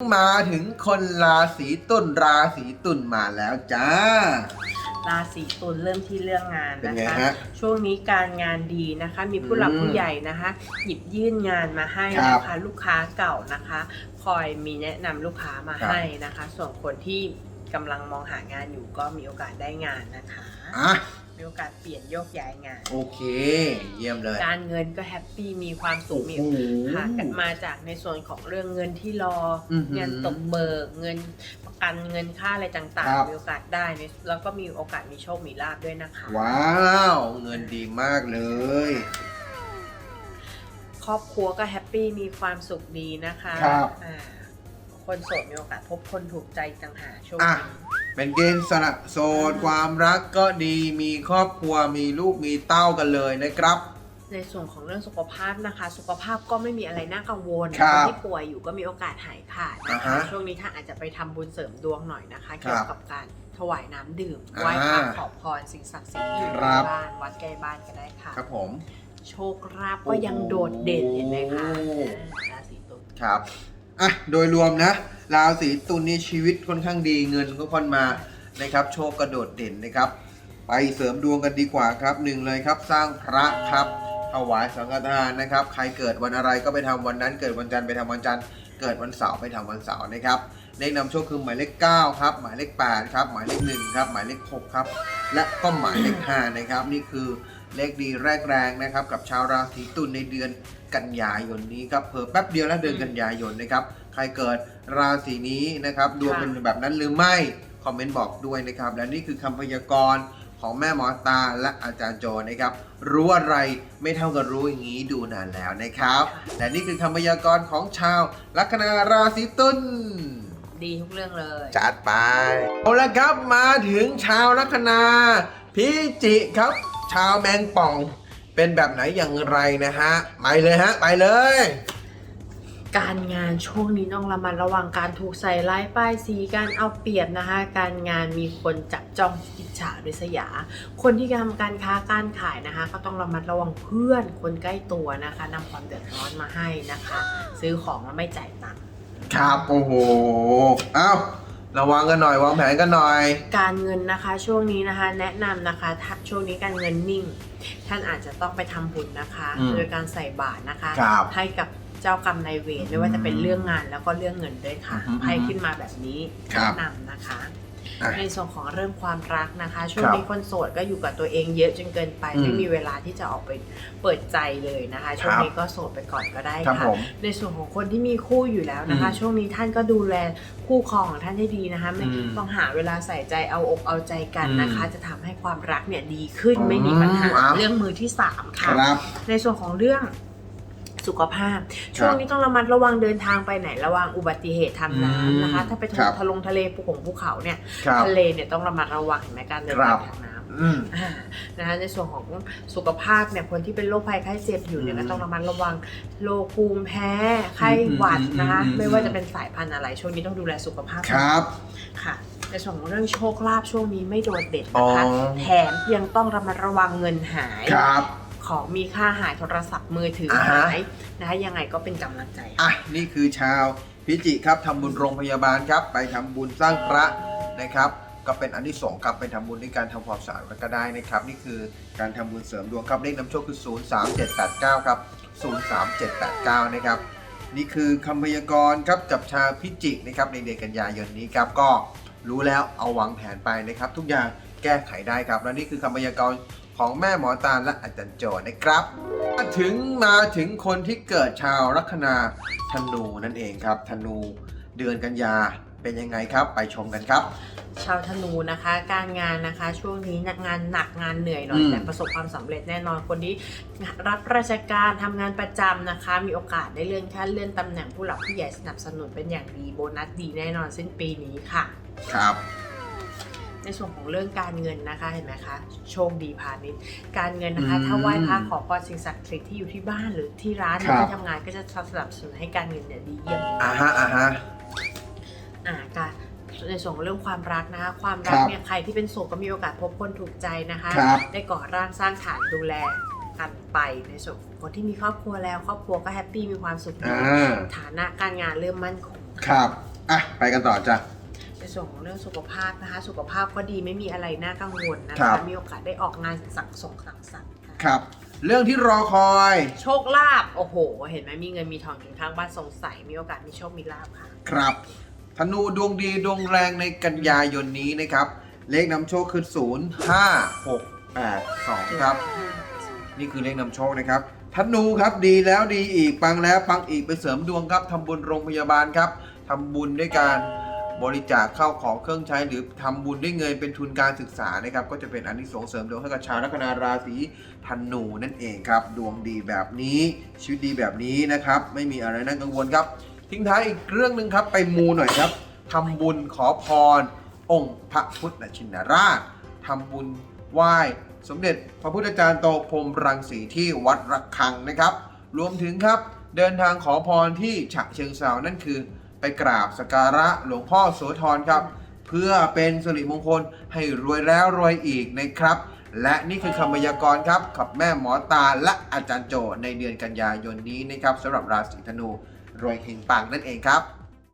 มาถึงคนราศีตุลราศีตุลมาแล้วจ้า ราศีตุลเริ่มที่เรื่องงานเป็นนะไงคะ ฮะ ช่วงนี้การงานดีนะคะ มีผู้หลักอืมผู้ใหญ่นะคะ หยิบยื่นงานมาให้ครับนะคะลูกค้าเก่านะคะ คอยมีแนะนำลูกค้ามาครับ ให้นะคะ ส่วนคนที่กำลังมองหางานอยู่ก็มีโอกาสได้งานนะคะ อะ มีโอกาสเปลี่ยนโยกย้ายงาน โอเค เยี่ยมเลย การเงินก็แฮปปี้มีความสุขมีโอ้โหค่ะมาจากในส่วนของเรื่องเงินที่รอออหือเงินตกเบิกเงินประกันเงินค่าอะไรต่างครับ ๆมีโอกาสได้ในแล้วก็มีโอกาสมีโชคมีลาบด้วยนะคะ ว้าว เงินดีมากเลย ครอบครัวก็แฮปปี้มีความสุขดีนะคะครับ อ่าคนโสดมีโอกาสพบคนถูกใจต่างหากช่วงอะ นี้ เป็นเกณฑ์สละโสดความรักก็ดีมีครอบครัวมีลูกมีเต้ากันเลยนะครับ ในส่วนของเรื่องสุขภาพนะคะ สุขภาพก็ไม่มีอะไรน่ากังวลครันบที่ป่วยอยู่ก็มีโอกาสหายขาดนะอ่าคะฮะช่วงนี้ท่านอาจจะไปทำบุญเสริมดวงหน่อยนะคะครับเกี่ยวกับการถวายน้ำดื่มอ่าไหว้พระขอพรสิ่งศักดิ์สิทธิ์ที่อยู่ครัในบบ้านวัดใกล้บ้านก็ได้ค่ะ ครับผม โชคลาภก็ยังโดดเด่นเห็นไหมคะโอ้ อ่าราศีตุล ครับ อะ โดยรวมนะ ราศีตุลนี่ชีวิตค่อนข้างดีเงินก็ค่อนมานะครับ โชคกระโดดเด่นนะครับ ไปเสริมดวงกันดีกว่าครับหนึ่งเลยครับสร้างพระครับถวายสังฆทานนะครับ ใครเกิดวันอะไรก็ไปทำวันนั้น เกิดวันจันทร์ไปทำวันจันทร์เกิดวันเสาร์ไปทำวันเสาร์นะครับเลขนำโชคคือหมายเลข9ครับหมายเลข8ครับหมายเลข1ครับหมายเลข6ครับและก็หมายเลข5นะครับนี่คือเลขดีแรกแรงนะครับกับชาวราศีตุลในเดือนกันยายนนี้ครับเพิ่มแป๊บเดียวแล้วเดือนกันยายนนะครับ รเกิดราศีนี้นะครับดวงเป็นแบบนั้นหรือไม่คอมเมนต์บอกด้วยนะครับ และนี่คือคำพยากรณ์ของแม่หมอตาและอาจารย์โจนะครับ รู้อะไรไม่เท่ากับรู้อย่างนี้ดูนานแล้วนะครับ และนี่คือคำพยากรณ์ของชาวลัคนาราศีตุลดีทุกเรื่องเลย จัดไปเอาละครับมาถึงชาวลัคนาพิจิกครับ ชาวแมงป่อง เป็นแบบไหนอย่างไรนะฮะไปเลยฮะ ไปเลย การงานช่วงนี้ต้องระมัดระวังการถูกใส่ร้ายป้ายสีการเอาเปรียบนะคะ การงานมีคนจับจ้องอิจฉาริษยา คนที่ทำการค้าการขายนะคะ ก็ต้องระมัดระวังเพื่อนคนใกล้ตัวนะคะนำความเดือดร้อนมาให้นะคะ ซื้อของแล้วไม่จ่ายตังค์ครับโอ้โหเอ้าระวังกันหน่อยวางแผนกันหน่อย การเงินนะคะช่วงนี้นะคะ แนะนำนะคะถ้าช่วงนี้การเงินนิ่ง ท่านอาจจะต้องไปทำบุญนะคะอืมโดยการใส่บาตรนะคะครับให้กับ เจ้ากรรมนายเวรไม่ว่าจะเป็นเรื่องงานแล้วก็เรื่องเงินด้วยค่ะอืมให้ขึ้นมาแบบนี้ครับแนะนำนะคะ อะในส่วนของเรื่องความรักนะคะ ช่วงครับนี้คนโสดก็อยู่กับตัวเองเยอะจนเกินไปอืมไม่มีเวลาที่จะออกไปเปิดใจเลยนะคะ ช่วงนี้ก็โสดไปก่อนก็ได้ครับค่ะ ผม ในส่วนของคนที่มีคู่อยู่แล้วนะคะ อืมช่วงนี้ท่านก็ดูแลคู่ครองของท่านให้ดีนะคะไม่อืมต้องหาเวลาใส่ใจเอาอกเอาใจกันนะคะ อืมจะทำให้ความรักเนี่ยดีขึ้นอืมไม่มีปัญหาอะเรื่องมือที่สามคค่ะ รับ ในส่วนของเรื่อง สุขภาพ ช่วงนี้ต้องระมัดระวังเดินทางไปไหนระวังอุบัติเหตุทางน้ำนะคะ ถ้าไปครับทะลงทะเลภูของภูเขาเนี่ยครับทะเลเนี่ยต้องระมัดระวังเห็นไหมการเดินครัทาบงทางน้ำอืมอ่านะคะในส่วนของสุขภาพเนี่ยคนที่เป็นโรคภัยไข้เจ็บอยู่เนี่ยอืมก็ต้องระมัดระวังโรคภูมิแพ้ไข้หวัดนะคะอืมอืมอืมไม่ว่าจะเป็นสายพันธุ์อะไร ช่วงนี้ต้องดูแลสุขภาพครับค่ะในส่วนของเรื่องโชคลาภช่วงนี้ไม่โดดเด่นนะคะอ๋อแถมยังต้องระมัดระวังเงินหายครับ ของมีค่าหายโทรศัพท์มือถืออ่าฮะหายนะคะยังไงก็เป็นกำลังใจอะนี่คือชาวพิจิครับทำบุญโรงพยาบาลครับ ไปทำบุญสร้างพระนะครับก็เป็นอันที่สงส์ครับไปทำบุญในการทำความสะอาดก็ได้นะครับ นี่คือการทำบุญเสริมดวงครับเลขนำโชคคือ 03789 ครับ 03789 นะครับ นี่คือคำพยากรณ์ครับกับชาวพิจิกนะครับในเดือนกันยายนนี้ครับก็รู้แล้วเอาวางแผนไปนะครับ ทุกอย่างแก้ไขได้ครับ และนี่คือคำพยากรณ์ ของแม่หมอตาลและอาจารย์โจนะครับมาถึงมาถึงคนที่เกิดชาวลัคนาธนูนั่นเองครับ ธนูเดือนกันยาเป็นยังไงครับ ไปชมกันครับ ชาวธนูนะคะ การงานนะคะ ช่วงนี้งานหนักงานเหนื่อยหน่อย อืม แต่ประสบความสำเร็จแน่นอนคนที่รับราชการทำงานประจำนะคะ มีโอกาสได้เลื่อนขั้นเลื่อนตำแหน่งผู้หลักผู้ใหญ่สนับสนุนเป็นอย่างดีโบนัสดีแน่นอนสิ้นปีนี้ค่ะ ครับ ในส่วนของเรื่องการเงินนะคะเห็นไหมคะโชคดีพาณิชย์การเงินนะคะอืมถ้าไหว้พระขอพรสิ่งศักดิ์สิทธิ์ที่อยู่ที่บ้านหรือที่ร้านหครัรือบที่ทำงานก็จะสนับสนุนให้การเงินเนี่ยดีเยี่ยมอ่าฮะอ่าฮะอ่าการในส่วนของเรื่องความรักนะคะ ความรักครับเนี่ยใครที่เป็นโสดก็มีโอกาสพบคนถูกใจนะคะครับได้ก่อร่างสร้างฐานดูแลกันไปในส่วนของคนที่มีครอบครัวแล้วครอบครัวก็แฮปปี้มีความสุขดีอ่าฐานะการงานเริ่มมั่นคงครับอะไปกันต่อจ้ะใน ส่วนของเรื่องสุขภาพนะคะ สุขภาพก็ดีไม่มีอะไรน่ากังวลนะครัคะ บ มีโอกาสได้ออกงานสังสงสังสรรค์ค่ะครับ เรื่องที่รอคอย โชคลาภโอ้โห เห็นไหมมีเงินมีทองอยู่ข้างบ้านสงสัยมีโอกาสมีโชคมีลาภค่ะ ครับธนูดวงดีดวงแรงในกันยายนนี้นะครับ เลขนำโชคคือ 0 5 6 8 2 ครับ นี่คือเลขนำโชคนะครับธนูครับดีแล้วดีอีกปังแล้วปังอีกไปเสริมดวงครับทำบุญโรงพยาบาลครับทำบุญด้วยการ บริจาคเข้าวของเครื่องใช้ หรือทำบุญด้วยเงินเป็นทุนการศึกษานะครับก็จะเป็นอันที่ส่งส์เสริมดวงให้กับชาวลัคนาราศีธนูนั่นเองครับ ดวงดีแบบนี้ชีวิตดีแบบนี้นะครับไม่มีอะไรน่ากังวลครับ ทิ้งท้ายอีกเรื่องหนึ่งครับไปมูหน่อยครับทำบุญขอพร องค์พระพุทธชินราชทำบุญไหว้สมเด็จพระพุทธจารย์โตพรมรังสีที่วัดระฆังนะครับ รวมถึงครับเดินทางขอพรที่ฉะเชิงเซานั่นคือ ไปกราบสการะหลวงพ่อโสธรครับ เพื่อเป็นสิริมงคลให้รวยแล้วรวยอีกนะครับ และนี่คือคำพยากรณ์ครับกับแม่หมอตาและอาจารย์โจในเดือนกันยายนนี้นะครับสำหรับราศีธนูรวยเฮงปังนั่นเองครับ